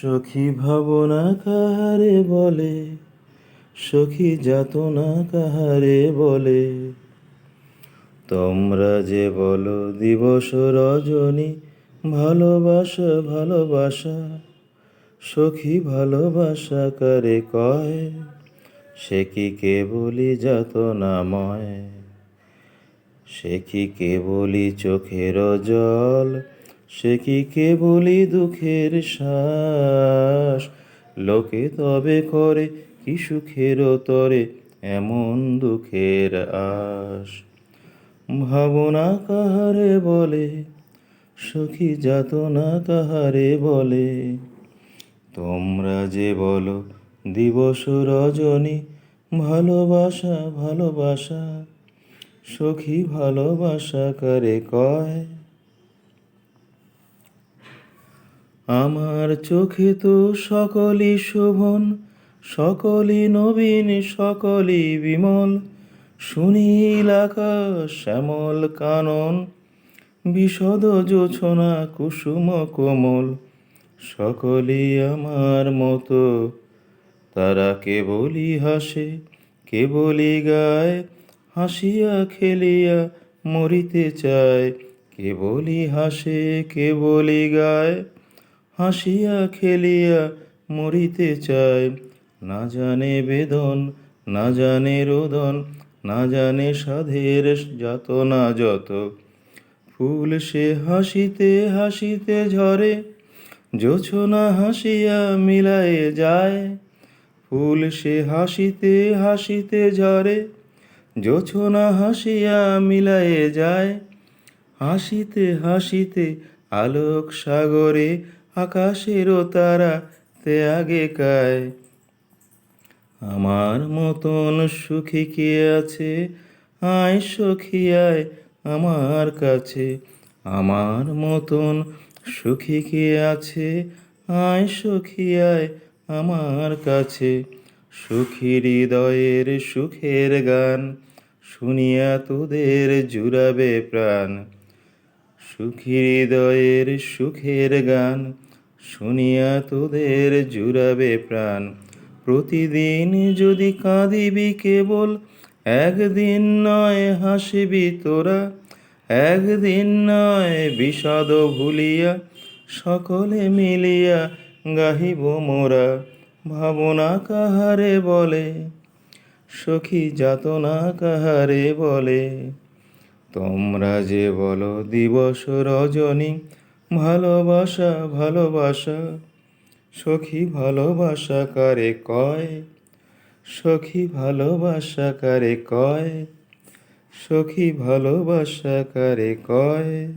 সখী ভাবনা কাহারে বলে, সখী যাতনা কাহারে বলে। তোমরা যে বলো দিবস রজনী, ভালোবাসা ভালোবাসা, সখী ভালোবাসা কারে কয়? সে কি কেবলি যাতনাময়? সে কি কেবলি চোখের জল? সে কি কেবলি দুঃখের শ্বাস? লোকে তবে করে কি সুখের তরে এমন দুঃখের আশ? ভাবনা কাহারে বলে, সখী যাতনা কাহারে বলে? তোমরা যে বলো, দিবস রজনী, ভালোবাসা ভালোবাসা, সখী ভালোবাসা করে কয়? আমার চোখে তো সকলই শোভন, সকলই নবীন, সকলই বিমল। সুনীল আকাশ, শ্যামল কানন, বিশদ জোছনা কুসুম কোমল। সকলই আমার মতো, তারা কেবলই হাসে, কেবলই গায়, হাসিয়া খেলিয়া মরিতে চায়। কেবলই হাসে, কেবলই গায়। হাসিয়া খেলিয়া মরিতে চায়। না জানে বেদন, না জানে রোদন, না জানে সাধের যাতনা যত। ফুল সে হাসিতে হাসিতে ঝরে, জোছনা হাসিয়া মিলায়ে যায়। ফুল সে হাসিতে হাসিতে ঝরে, জোছনা হাসিয়া মিলায়ে যায়। হাসিতে হাসিতে আলোক সাগরে আকাশেরও তারা তে আগে কায় আমার মতন সুখী কে আছে? আয় সখী, আয় আমার কাছে। আমার মতন সুখী কে আছে? আয় সখী, আয় আমার কাছে। সুখী হৃদয়ের সুখের গান শুনিয়া তোদের জুড়াবে প্রাণ। সুখী হৃদয়ের সুখের গান শুনিয়া তোদের জুড়াবে প্রাণ। প্রতিদিন যদি কাঁদিবি কেবল, একদিন নয় হাসিবি তোরা। একদিন নয় বিষাদ ভুলিয়া সকলে মিলিয়া গাহিব মোরা। ভাবনা কাহারে বলে, সখী যাতনা কাহারে বলে। তোমরা যে বলো দিবস রজনী, ভালোবাসা ভালোবাসা, সখী ভালোবাসা কারে কয়? সখী ভালোবাসা কারে কয়? সখী ভালোবাসা কারে কয়?